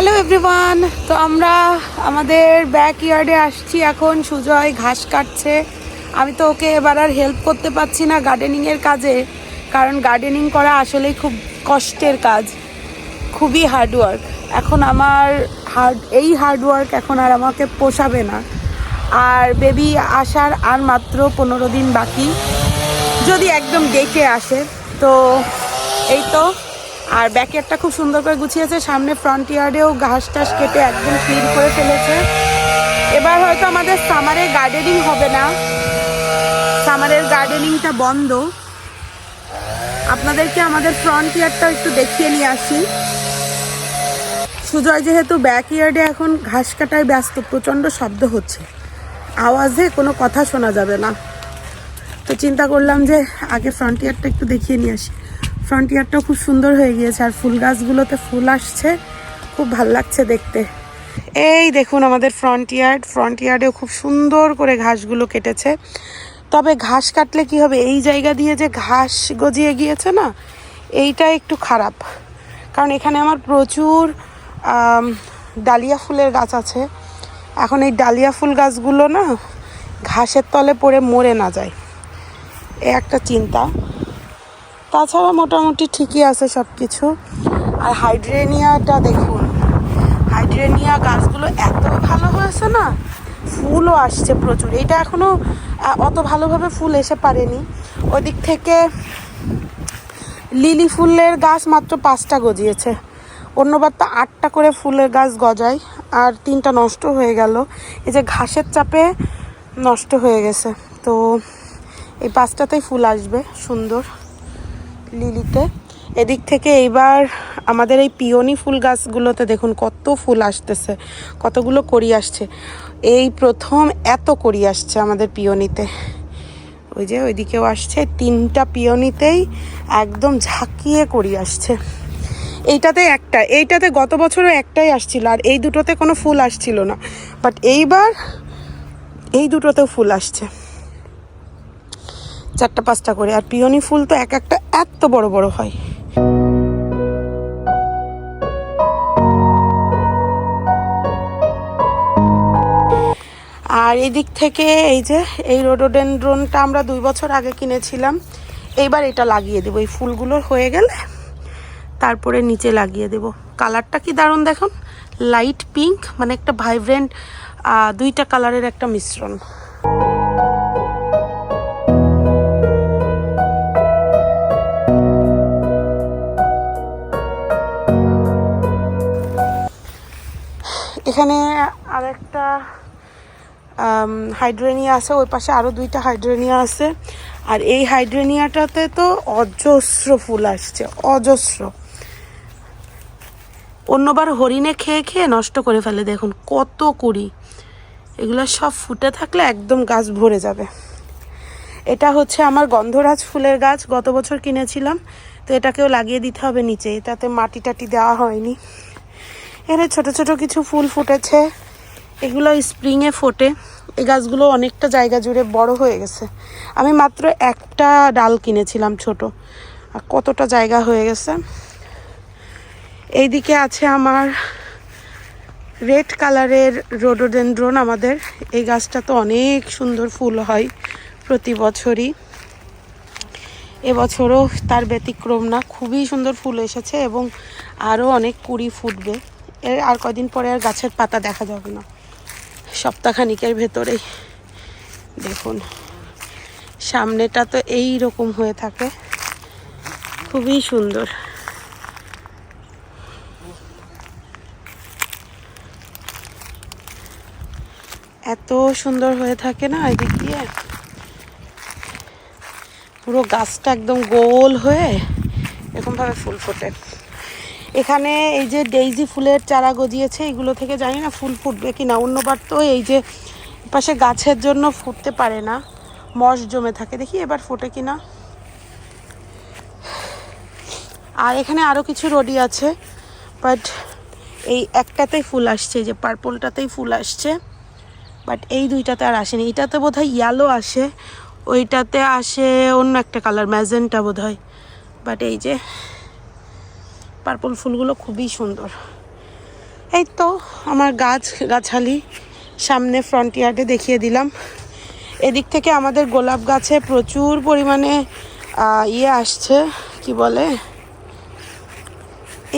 Everyone তো আমরা আমাদের ব্যাক ইয়ার্ডে আসছি এখন। সুজয় ঘাস কাটছে। আমি তো ওকে এবার আর হেল্প করতে পারছি না গার্ডেনিংয়ের কাজে। কারণ গার্ডেনিং করা আসলেই খুব কষ্টের কাজ। খুবই হার্ডওয়ার্ক এখন আমার হার্ড এই হার্ডওয়ার্ক এখন আর আমাকে পোষাবে না। আর বেবি আসার আর মাত্র পনেরো দিন বাকি। যদি একদম ডেকে আসে, তো এই তো। আর ব্যাকয়ার্ডটা খুব সুন্দর করে গুছিয়েছে। সামনে ফ্রন্ট ইয়ার্ডেও ঘাস টাস কেটে একদম ক্লিন করে ফেলেছে। এবার হয়তো আমাদের সামারে গার্ডেনিং হবে না। সামারের গার্ডেনিংটা বন্ধ। আপনাদেরকে আমাদের ফ্রন্ট ইয়ার্ডটা একটু দেখিয়ে নিয়ে আসি। সুজয় যেহেতু ব্যাক ইয়ার্ডে এখন ঘাস কাটায় ব্যস্ত, প্রচণ্ড শব্দ হচ্ছে। আওয়াজে কোনো কথা শোনা যাবে না। তো চিন্তা করলাম যে আগে ফ্রন্ট ইয়ারটা একটু দেখিয়ে নিয়ে আসি। ফ্রন্ট ইয়ারটাও খুব সুন্দর হয়ে গিয়েছে আর ফুল গাছগুলোতে ফুল আসছে। খুব ভালো লাগছে দেখতে। এই দেখুন আমাদের ফ্রন্ট ইয়ার্ড ফ্রন্ট ইয়ার্ডেও খুব সুন্দর করে ঘাসগুলো কেটেছে। তবে ঘাস কাটলে কি হবে? এই জায়গা দিয়ে যে ঘাস গজিয়ে গিয়েছে না, এইটা একটু খারাপ। কারণ এখানে আমার প্রচুর ডালিয়া ফুলের গাছ আছে। এখন এই ডালিয়া ফুল গাছগুলো না ঘাসের তলে পড়ে মরে না যায়। এ একটা চিন্তা। তাছাড়া মোটামুটি ঠিকই আছে সব কিছু আর হাইড্রেনিয়াটা দেখুন, হাইড্রেনিয়া গাছগুলো এত ভালো হয়েছে না, ফুলও আসছে প্রচুর। এটা এখনও অত ভালোভাবে ফুল এসে পারেনি। ওদিক থেকে লিলি ফুলের গাছ মাত্র পাঁচটা গজিয়েছে। অন্যবার তো আটটা করে ফুলের গাছ গজায়, আর তিনটা নষ্ট হয়ে গেল। এই যে ঘাসের চাপে নষ্ট হয়ে গেছে। তো এই পাঁচটাতেই ফুল আসবে, সুন্দর। লিলিতে। এদিক থেকে এইবার আমাদের এই পিওনি ফুল গাছগুলোতে দেখুন কত ফুল আসতেছে, কতগুলো করি আসছে। এই প্রথম এত করি আসছে আমাদের পিওনিতে। ওই যে ওইদিকেও আসছে, তিনটা পিওনিতেই একদম ঝাঁকিয়ে করি আসছে। এইটাতে একটা, এইটাতে গত বছরও একটাই আসছিল, আর এই দুটোতে কোনো ফুল আসছিল না। বাট এইবার এই দুটোতেও ফুল আসছে। চারটা, পাঁচটা করে। আর পিওনি ফুল তো এক একটা এত বড় বড় হয়। আর এদিক থেকে এই যে, এই রোডোডেনড্রনটা আমরা দুই বছর আগে কিনেছিলাম। এইবার এটা লাগিয়ে দেবো। এই ফুলগুলো হয়ে গেলে তারপরে নিচে লাগিয়ে দেব। কালারটা কি দারুণ দেখুন? লাইট পিঙ্ক মানে একটা ভাইব্রেন্ট দুইটা কালারের একটা মিশ্রণ। এখানে আরেকটা হাইড্রেনিয়া আছে, ওই পাশে আরও দুইটা হাইড্রেনিয়া আছে। আর এই হাইড্রেনিয়াটাতে তো অজস্র ফুল আসছে, অজস্র। অন্যবার হরিণে খেয়ে খেয়ে নষ্ট করে ফেলে, দেখুন কত কুড়ি। এগুলো সব ফুটে থাকলে একদম গাছ ভরে যাবে। এটা হচ্ছে আমার গন্ধরাজ ফুলের গাছ, গত বছর কিনেছিলাম। তো এটাকেও লাগিয়ে দিতে হবে নিচে, এটাতে মাটি টাটি দেওয়া হয়নি। এখানে ছোট ছোট কিছু ফুল ফুটেছে। এগুলো স্প্রিংয়ে ফোটে। এই গাছগুলো অনেকটা জায়গা জুড়ে বড় হয়ে গেছে। আমি মাত্র একটা ডাল কিনেছিলাম ছোট। আর কতটা জায়গা হয়ে গেছে। এইদিকে আছে আমার রেড কালারের রোডোডেন্ড্রন আমাদের। এই গাছটা তো অনেক সুন্দর ফুল হয় প্রতি বছরই। এবছরও তার ব্যতিক্রম না। খুবই সুন্দর ফুল এসেছে এবং আরও অনেক কুড়ি ফুটবে। এর আর কদিন পরে আর গাছের পাতা দেখা যাবে না। সপ্তাহখানিকের ভেতরেই। দেখুন, সামনেটা তো এই রকম হয়ে থাকে। খুবই সুন্দর। এত সুন্দর হয়ে থাকে না এদিক? দিয়ে পুরো গাছটা একদম গোল হয়ে এরকমভাবে ফুল ফোটে। এখানে এই যে ডেইজি ফুলের চারা গজিয়েছে, এগুলো থেকে জানি না ফুল ফুটবে কি না অন্যবার তো এই যে পাশে গাছের জন্য ফুটতে পারে না, মশ জমে থাকে। দেখি এবার ফোটে কি না আর এখানে আরও কিছু রডি আছে, বাট এই একটাতেই ফুল আসছে, এই যে পার্পলটাতেই ফুল আসছে, বাট এই দুইটাতে আর আসেনি। এটাতে বোধ হয় ইয়েলো আসে, ওইটাতে আসে অন্য একটা কালার ম্যাজেন্টা বোধ হয় বাট এই যে পার্পল ফুলগুলো খুবই সুন্দর। এই তো আমার গাছ গাছালি সামনে ফ্রন্ট ইয়ার্ডে দেখিয়ে দিলাম। এদিক থেকে আমাদের গোলাপ গাছে প্রচুর পরিমাণে ইয়ে আসছে, কি বলে?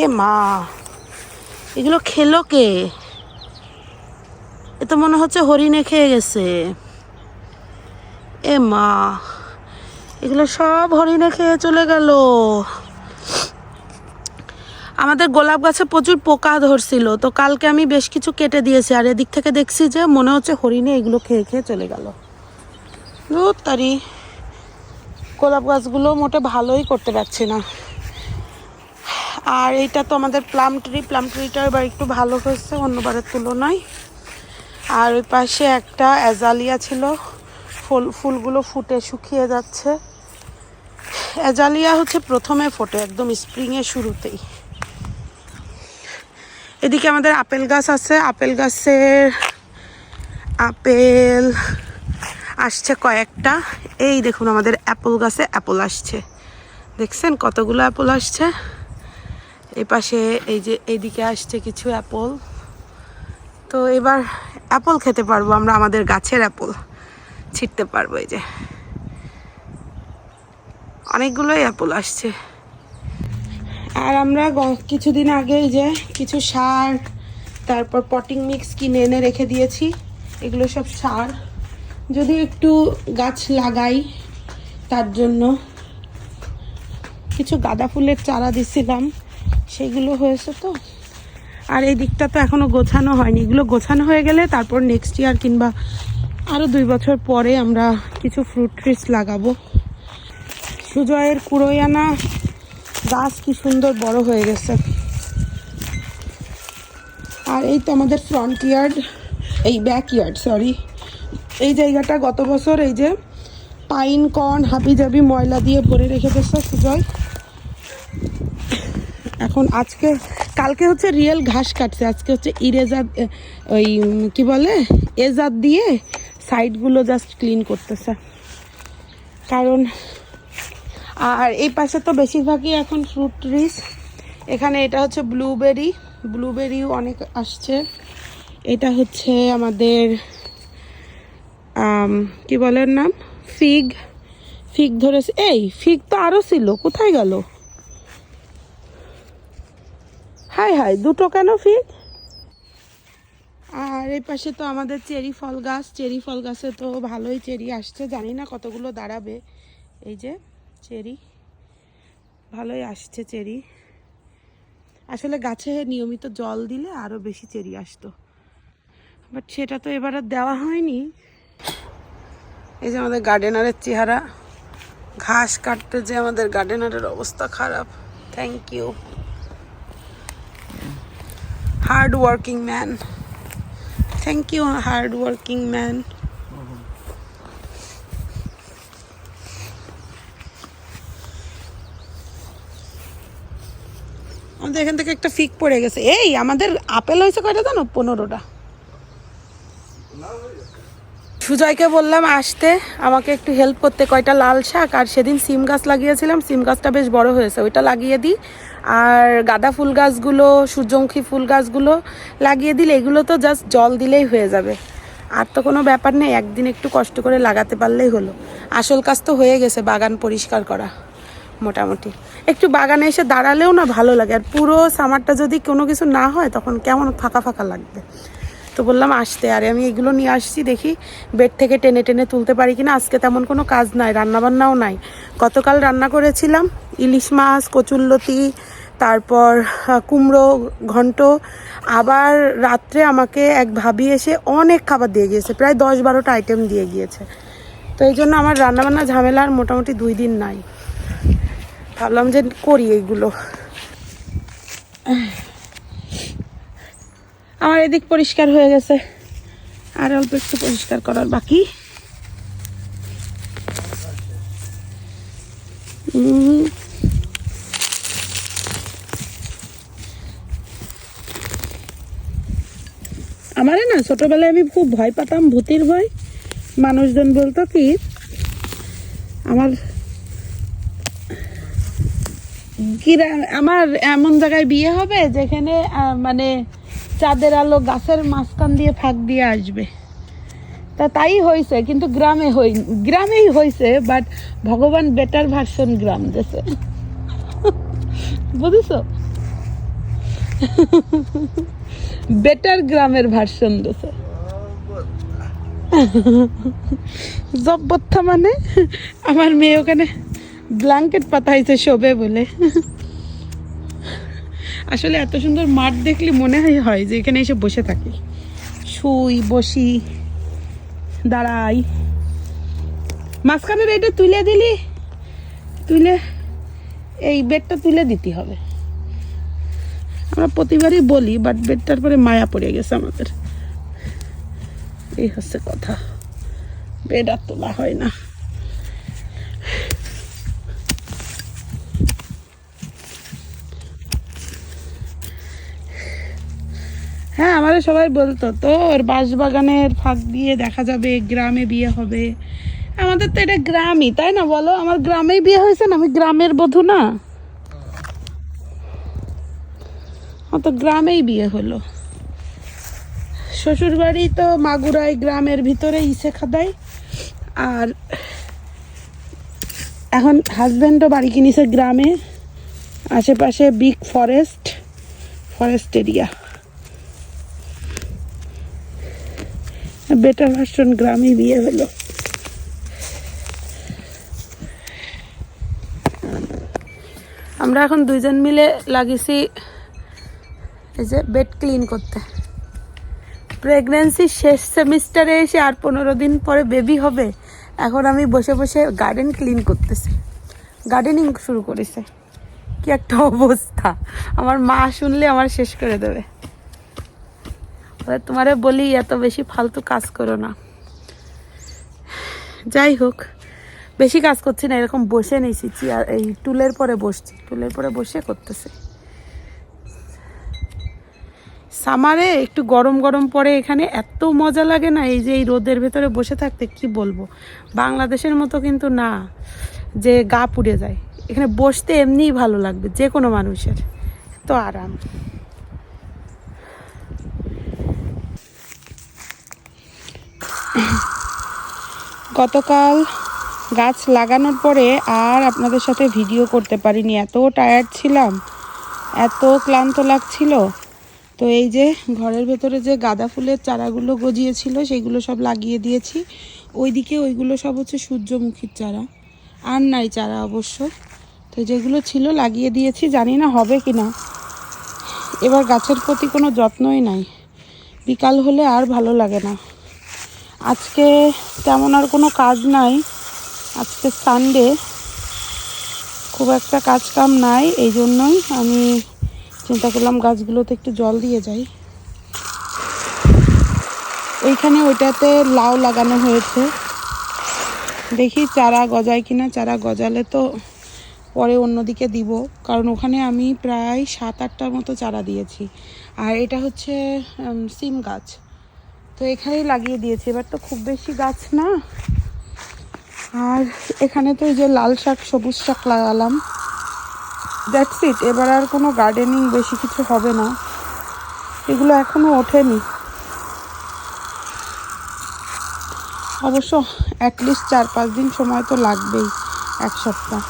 এ মা, এগুলো খেলো কে? এ তো মনে হচ্ছে হরিণে খেয়ে গেছে। এ মা, এগুলো সব হরিণে খেয়ে চলে গেল। আমাদের গোলাপ গাছে প্রচুর পোকা ধরছিল, তো কালকে আমি বেশ কিছু কেটে দিয়েছি, আর এদিক থেকে দেখছি যে মনে হচ্ছে হরিণে এগুলো খেয়ে খেয়ে চলে গেল। তারি, গোলাপ গাছগুলো মোটে ভালোই করতে পারছি না। আর এইটা তো আমাদের প্লাম ট্রি, প্লাম ট্রিটা এবার একটু ভালো হয়েছে অন্যবারের তুলনায়। আর ওই পাশে একটা অ্যাজালিয়া ছিল, ফুল, ফুলগুলো ফুটে শুকিয়ে যাচ্ছে। অ্যাজালিয়া হচ্ছে প্রথমে ফোটে, একদম স্প্রিংয়ের শুরুতেই। এদিকে আমাদের আপেল গাছ আছে? আপেল গাছের আপেল আসছে কয়েকটা। এই দেখুন আমাদের অ্যাপল গাছে অ্যাপল আসছে। দেখছেন কতগুলো অ্যাপল আসছে? এই পাশে এই যে এইদিকে আসছে কিছু অ্যাপল। তো এবার অ্যাপল খেতে পারব আমরা, আমাদের গাছের অ্যাপল ছিটতে পারব এই যে। অনেকগুলোই অ্যাপল আসছে। আর আমরা কিছুদিন আগে এই যে কিছু সার তারপর পটিং মিক্স কিনে এনে রেখে দিয়েছি। এগুলো সব সার। যদি একটু গাছ লাগাই, তার জন্য কিছু গাঁদা ফুলের চারা দিছিলাম, সেগুলো হয়েছে তো। আর এই দিকটা তো এখনও গোছানো হয়নি। এগুলো গোছানো হয়ে গেলে তারপর নেক্সট ইয়ার কিংবা আরও দুই বছর পরে আমরা কিছু ফ্রুট ট্রিস লাগাবো। সুজয়ের কুড়োয়ানা গাছ কি সুন্দর বড় হয়ে গেছে। আর এই তো আমাদের ফ্রন্ট ইয়ার্ড এই ব্যাক ইয়ার্ড সরি এই জায়গাটা গত বছর এই যে পাইন কর্ন হাবি জাবি ময়লা দিয়ে ভরে রেখে দিচ্ছে সুজয়। এখন আজকে, কালকে হচ্ছে রিয়েল ঘাস কাটছে। আজকে হচ্ছে ইরেজার, ওই, কি বলে, এজার দিয়ে সাইডগুলো জাস্ট ক্লিন করতেছে। কারণ আর এই পাশে তো বেশিরভাগই এখন ফ্রুট ট্রিস এখানে এটা হচ্ছে ব্লুবেরি ব্লুবেরিও অনেক আসছে। এটা হচ্ছে আমাদের আম, কি বলেন নাম? ফিগ ফিগ ধরেছে। এই ফিগ তো আরও ছিল। কোথায় গেল? হাই হাই দুটো কেন ফিগ আর এই পাশে তো আমাদের চেরি ফল গাছ। চেরি ফল গাছে তো ভালোই চেরি আসছে। জানি না কতগুলো দাঁড়াবে। এই যে। চেরি। ভালোই আসছে চেরি। আসলে গাছে নিয়মিত জল দিলে আরও বেশি চেরি আসতো। বাট সেটা তো এবার আর দেওয়া হয়নি। এই যে আমাদের গার্ডেনারের চেহারা। ঘাস কাটতে যে আমাদের গার্ডেনারের অবস্থা খারাপ। Thank you hard working man thank you hard working man আমাদের এখান থেকে একটা ফিক পড়ে গেছে। এই, আমাদের আপেল হয়েছে কয়টা জানো? পনেরোটা। সুজয়কে বললাম আসতে, আমাকে একটু হেল্প করতে। কয়টা লাল শাক? আর সেদিন সিম গাছ লাগিয়েছিলাম, সিম গাছটা বেশ বড় হয়েছে, ওইটা লাগিয়ে দিই। আর গাঁদা ফুল গাছগুলো, সূর্যমুখী ফুল গাছগুলো লাগিয়ে দিলে, এগুলো তো জাস্ট জল দিলেই হয়ে যাবে। আর তো কোনো ব্যাপার নেই, একদিন একটু কষ্ট করে লাগাতে পারলেই হলো। আসল কাজ তো হয়ে গেছে, বাগান পরিষ্কার করা। মোটামুটি। একটু বাগানে এসে দাঁড়ালেও না ভালো লাগে। আর পুরো সামারটা যদি কোনো কিছু না হয়, তখন কেমন ফাঁকা ফাঁকা লাগবে। তো বললাম, আসতে। আরে, আমি এগুলো নিয়ে আসছি, দেখি বেড থেকে টেনে টেনে তুলতে পারি কিনা। আজকে তেমন কোনো কাজ নাই, রান্নাবান্নাও নাই। গতকাল রান্না করেছিলাম ইলিশ মাছ কচুল্লতি তারপর কুমড়ো, ঘন্ট। আবার রাত্রে আমাকে এক ভাবি এসে অনেক খাবার দিয়ে গিয়েছে, প্রায় দশ বারোটা আইটেম দিয়ে গিয়েছে। তো এই জন্য আমার রান্নাবান্না ঝামেলা আর মোটামুটি দুই দিন নাই। ভাবলাম যে করি এইগুলো। আমার এদিক পরিষ্কার হয়ে গেছে। আর অল্প একটু পরিষ্কার করার বাকি। আমারে না ছোটবেলায় আমি খুব ভয় পাতাম, ভূতির ভয়। মানুষজন বলতো কি, আমার আমার এমন জায়গায় বিয়ে হবে যেখানে মানে চাঁদের আলো গাছের মাঝখান দিয়ে ফাঁক দিয়ে আসবে। তা তাই হয়েছে কিন্তু গ্রামে হই গ্রামেই হয়েছে বাট ভগবান বেটার ভার্সন গ্রাম দেশে বুঝেছ? বেটার গ্রামের ভার্সন দেশে জব্বত্থা মানে? আমার মেয়ে ওখানে ব্ল্যাঙ্কেট পাতাইছে শোবে বলে। আসলে এত সুন্দর মাঠ দেখলে মনে হয় হয় যে এখানে এসে বসে থাকি। শুই, বসি, দাঁড়াই। মাঝখানের এটা তুলে দিলি, তুলে এই বেডটা তুলে দিতে হবে। আমরা প্রতিবারই বলি বাট বেডটার পরে মায়া পড়ে গেছে আমাদের। এই হচ্ছে কথা। বেড আর তোলা হয় না। হ্যাঁ সবাই বলতো, তো তোর বাঁশবাগানের ফাঁক দিয়ে দেখা যাবে, গ্রামে বিয়ে হবে। আমাদের তো এটা গ্রামই, তাই না বলো? আমার গ্রামেই বিয়ে হয়েছে না? আমি গ্রামের বধূ না? আমার তো গ্রামেই বিয়ে হলো। শ্বশুর বাড়ি তো মাগুরাই গ্রামের ভিতরে ইসে খাদাই। আর এখন হাজব্যান্ডও বাড়ি কিনেছে গ্রামে। আশেপাশে big forest forest area. Better version গ্রামে বিয়ে হলো। আমরা এখন দুইজন মিলে লাগিয়েছি এই যে বেড ক্লিন করতে। প্রেগনেন্সির শেষ সেমিস্টারে এসে আর পনেরো দিন পরে বেবি হবে। এখন আমি বসে বসে গার্ডেন ক্লিন করতেছি। গার্ডেনিং শুরু করেছে। কি একটা অবস্থা। আমার মা শুনলে আমার শেষ করে দেবে। বলে, তোমারে বলি এত বেশি ফালতু কাজ করো না। যাই হোক বেশি কাজ করছি না এরকম বসে নিয়েছি চেয়ার এই টুলের পরে বসছি টুলের পরে বসে করতেছে। সামারে একটু গরম গরম পরে এখানে এত মজা লাগে না এই যে এই রোদের ভেতরে বসে থাকতে কি বলব? বাংলাদেশের মতো কিন্তু না যে গা পুড়ে যায়। এখানে বসতে এমনিই ভালো লাগবে যে কোনো মানুষের তো আরাম। গতকাল গাছ লাগানোর পরে আর আপনাদের সাথে ভিডিও করতে পারিনি। এত টায়ার্ড ছিলাম, এত ক্লান্ত লাগছিল। তো এই যে ঘরের ভেতরে যে গাঁদা ফুলের চারাগুলো গজিয়েছিল, সেগুলো সব লাগিয়ে দিয়েছি। ওইদিকে ওইগুলো সব হচ্ছে সূর্যমুখীর চারা, আর নাই চারা অবশ্য। তো যেগুলো ছিল লাগিয়ে দিয়েছি, জানি না হবে কি না এবার গাছের প্রতি কোনো যত্নই নাই। বিকাল হলে আর ভালো লাগে না। আজকে তেমন আর কোনো কাজ নাই। আজকে সানডে খুব একটা কাজ কাম নাই এই জন্যই আমি চিন্তা করলাম গাছগুলোতে একটু জল দিয়ে যাই। এইখানে ওইটাতে লাউ লাগানো হয়েছে। দেখি চারা গজায় কিনা, চারা গজালে তো পরে অন্যদিকে দিব। কারণ ওখানে আমি প্রায় সাত আটটার মতো চারা দিয়েছি। আর এটা হচ্ছে সিম গাছ। তো এখানেই লাগিয়ে দিয়েছি। এবার তো খুব বেশি গাছ না। আর এখানে তো যে লাল শাক, সবুজ শাক লাগালাম। দ্যাটস ইট এবার আর কোনো গার্ডেনিং বেশি কিছু হবে না। এগুলো এখনও ওঠেনি। অবশ্য অ্যাটলিস্ট চার পাঁচ দিন সময় তো লাগবেই, এক সপ্তাহ।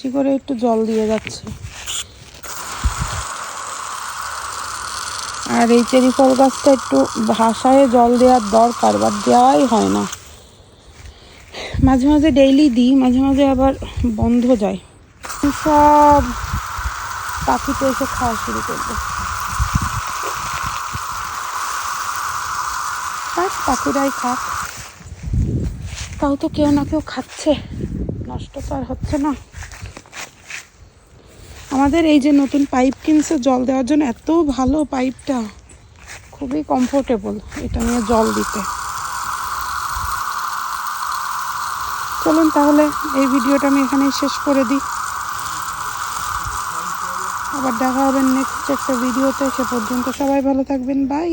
বেশি করে একটু জল দিয়ে যাচ্ছে। আর এই চেরি ফল গাছটা একটু ভাসায় জল দেওয়ার দরকার বাট দেওয়াই হয় না। মাঝে মাঝে ডেইলি দিই, মাঝে মাঝে আবার বন্ধ যায়। সব পাখিতে এসে খাওয়া শুরু করবে পাখিরাই খাক তাও তো কেউ না কেউ খাচ্ছে। নষ্ট তো আর হচ্ছে না। আমাদের এই যে নতুন পাইপ কিনছে, জল দেওয়ার জন্য এত ভালো পাইপটা। খুবই কমফোর্টেবল এটা নিয়ে জল দিতে। চলুন তাহলে এই ভিডিওটা আমি এখানেই শেষ করে দিই। আবার দেখা হবে নেক্সট একটা ভিডিওতে। সে পর্যন্ত সবাই ভালো থাকবেন। বাই